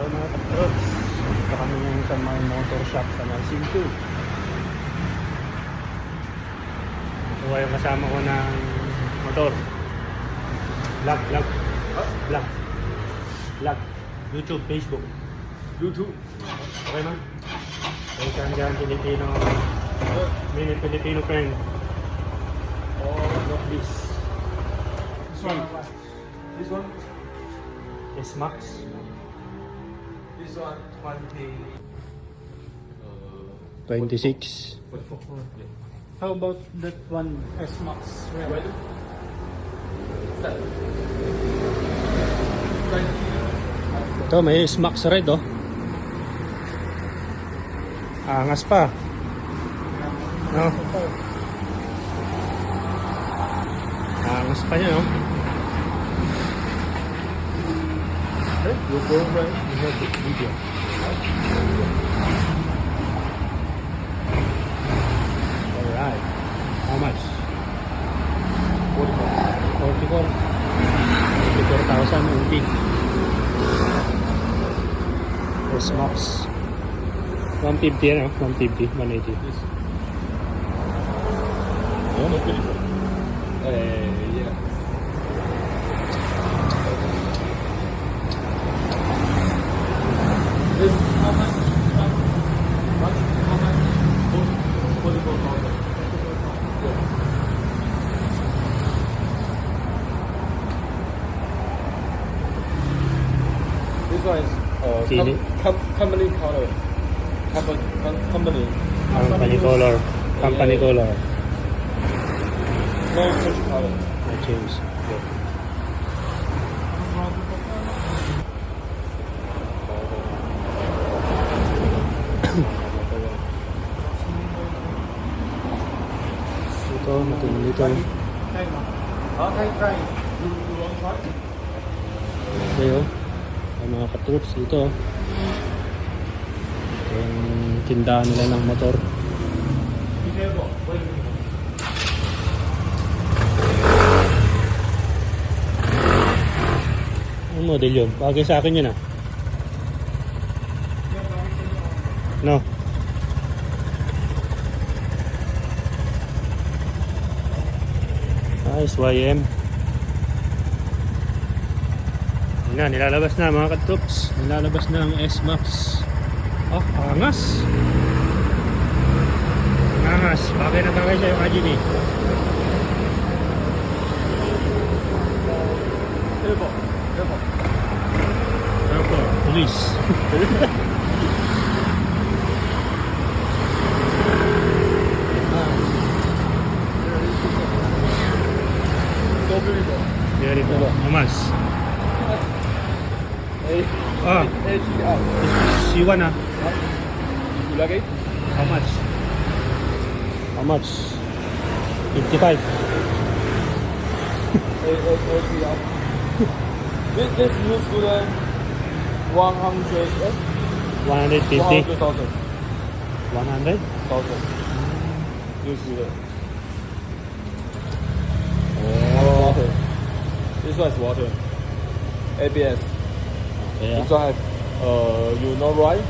So mga katrops, ito kami ngayon sa mga motor shop sa Narsin 2. Ito yung kasama ko ng motor. Vlog, vlog. Vlog. Vlog. YouTube, Facebook. YouTube. Okay man? Welcome dyan, Filipino. Mini Filipino friend. Oh, Look this. this one. This one. S-Max. This one. Twenty. Uh, 26. forty-four. Yeah. How about that one? Ready? Set. Twenty. Ito, may S-Max red oh. Angas pa. No? Angas pa niya, no? Okay, you go right. You have the video. Alright. How much? Forty-four. 44. 44,000 UP. S-Max. 150 ano? 150, 180. This. Yun. No beautiful. Uh, yeah. This This one is uh, Chili. com- com- company color. Company, com- company. Company color. Company color. No change color. I change. Matindi dito. Huh? Try? Ito yun. Ang mga katroops dito. Ito yung tindahan nila ng motor. Ang model yun? Bagay sa akin yun ah. No. Nice, YM. Yun na, nilalabas na mga katroops. Nilalabas na ang S-Max. Oh, angas. Angas. Bagay na bagay sa'yo, Kajini. Careful. Careful. Ako, police. Ah, hey, check out. C1 ah. You like it? How much? How much? 55. Hey, hey, hey, check out. this, this new student, 100, eh? 150. 100,000. 100? 1,000. New student. Oh. Water. This one is water. ABS. Kaya, This one have, uh, you know right?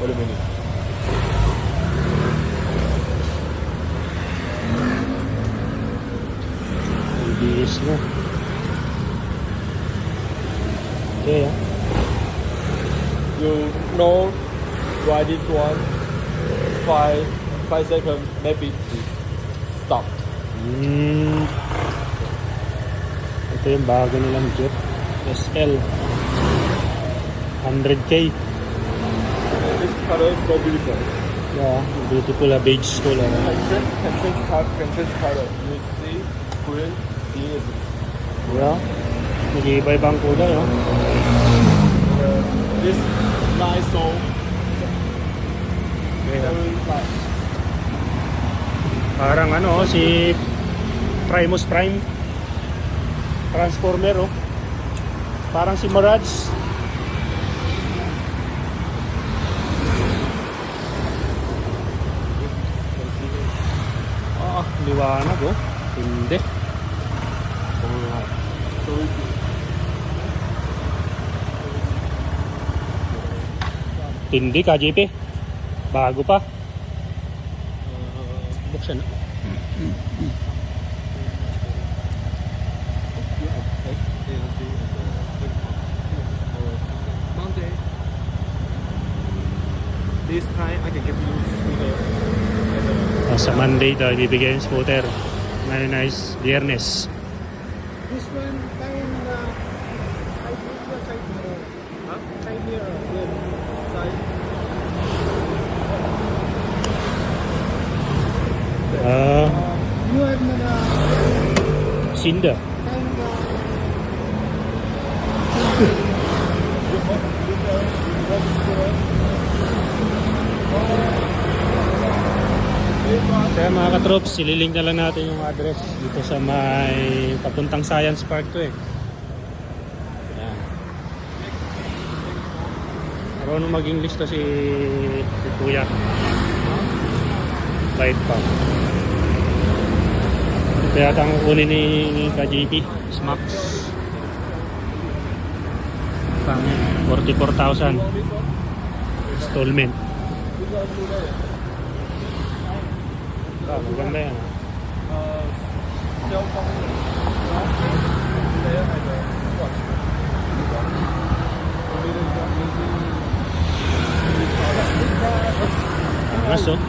Wait a minute. ABS na. Okay ah. You know why this one? Five, five seconds, maybe stop. Hmm. Ito yung bago nilang Jeep. SL. 100k. This color is so beautiful. Yeah, beautiful ah. Beige color. Can change, can change color, can change color. You see, green, see Yeah. Nag-iiba-ibang kulay oh. uh, this nice so ah. very nice. Parang ano, oh, si Primus Prime. Transformer, oh. Parang si Mirage. Liwanag, oh. Hindi. Tindi ka. Bago pa. This time I can give you. Sa Monday daw, ibibigay yung scooter. Very nice. Biyernes. This one, kaya na na side mirror, side mirror. Huh? Side mirror. Good. Side. Ah, You have na na Sinda. kaya na Kaya mga katrops, sililink na lang natin yung address dito sa may papuntang Science Park to eh. Yan. Marunong mag-English to si, si Kuya. Bait pa. Ito yata ang kukunin ni, ni KJP, Smax. Pang 44,000 installment. Ah, maganda yan. Uh, cell phone. There at the watch. Angas oh.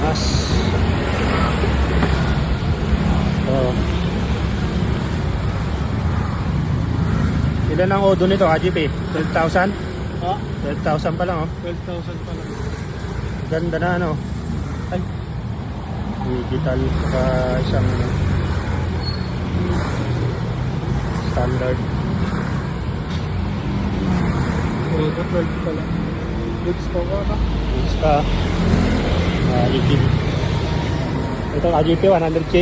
Angas. Oh. Ilan ang odo nito, AGP? 12,000? Ha? 12,000 pa lang oh. 12,000 pa lang. Ganda na ano. Ay. Digital pa isang ano. Standard. Oh, 12 pa lang. Good score ka na. Basta. Uh, AGP. Ito AGP 100k?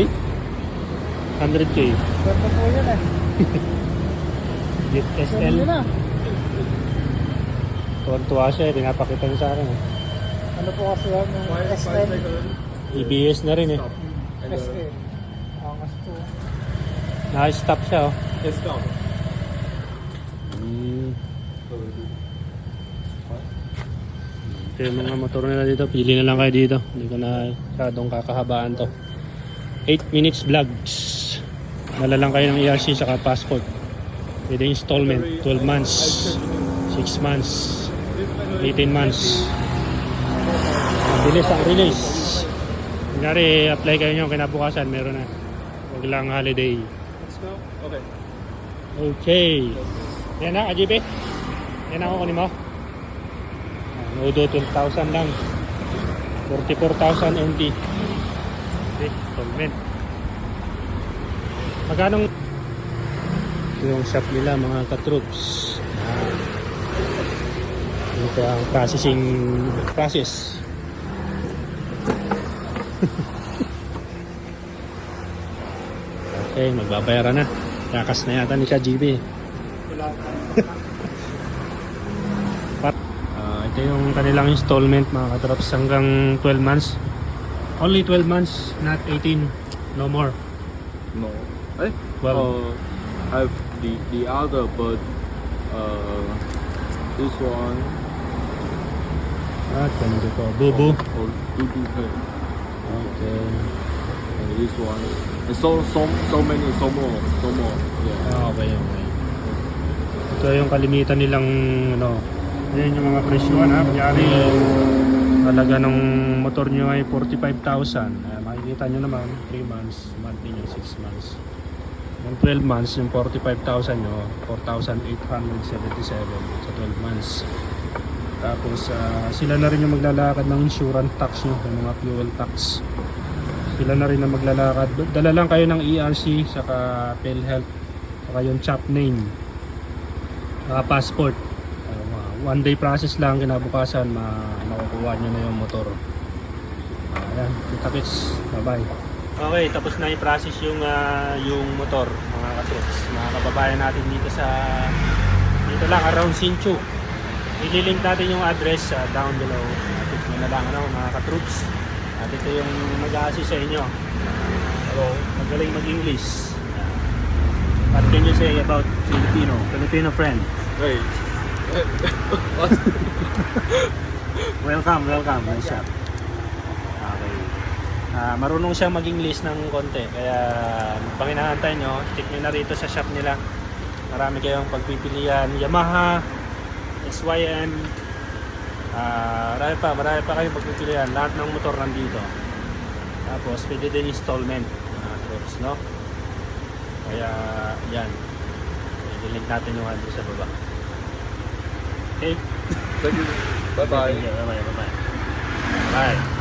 100k. Ganda po yan eh. Ganda SL. Tuwan-tuwa siya eh. Pinapakita niya sa akin eh. Ano po kasi yan yung SL. EBS na rin eh. SL. Angas to. Naka-stop siya oh. stop. Hmm. Ito yung mga motor nila dito. Pili na lang kayo dito. Hindi ko na masyadong kakahabaan to. 8 minutes vlogs. Dala lang kayo ng ERC saka passport. Pwede installment. 12 months. 6 months. 18 months. Mabilis ang release. Kunyari, apply kayo nyo kinabukasan. Meron na. Huwag lang holiday. Let's go. Okay. Okay. Yan na, AJP. Yan ako kunin mo. Nodo 12,000 lang. 44,000 NT. Okay, installment. Magkano? Yung shop nila mga katroops. Ito ang processing process. Okay, magbabayaran na. Kakas na yata ni KGB. Pat, ah, ito yung kanilang installment mga katrops hanggang 12 months. Only 12 months, not 18. No more. No. Eh? Well- uh, I've the the other, but uh, this one Ah, ganito to. Bubu. or Dudu Pay, Okay. and this one. And so so so many, so more, so more. Yeah. Ah, okay, okay. Ito yung kalimitan nilang ano. Yan yung mga presyo na. Kunyari, talaga ng motor nyo ay 45,000. Eh, makikita nyo naman, 3 months, monthly nyo, 6 months. Yung 12 months, yung 45,000 nyo, 4,877 sa 12 months. Tapos, ah, sila na rin yung maglalakad ng insurance tax nyo, yung mga fuel tax. Sila na rin ang maglalakad. Dala lang kayo ng ERC, saka PhilHealth, saka yung chap name, saka passport. Mga one day process lang, kinabukasan, ma makukuha nyo na yung motor. Ah, Ayan, kita kits. Bye-bye. Okay, tapos na i-process yung ah, yung motor, mga katrops. Mga kababayan natin dito sa dito lang around Sinchu. Ililink natin yung address ah, down below. At nyo na lang ano, mga katroops. At ito yung mag-assist sa inyo. Pero magaling mag-English. What can you say about Filipino? Filipino friend? Hey, welcome, welcome. Nice shop. Okay. Ah, marunong siyang mag-English ng konti. Kaya pang inaantay nyo, check nyo na rito sa shop nila. Marami kayong pagpipilian. Yamaha, SYM, ah, marami pa, marami pa kayong pagpipilian. Lahat ng motor nandito. Tapos, pwede din installment. mga trucks, no? Kaya, yan. I-link natin yung address sa baba. Okay? Thank you. Bye bye. You. Bye-bye. Bye-bye. Bye.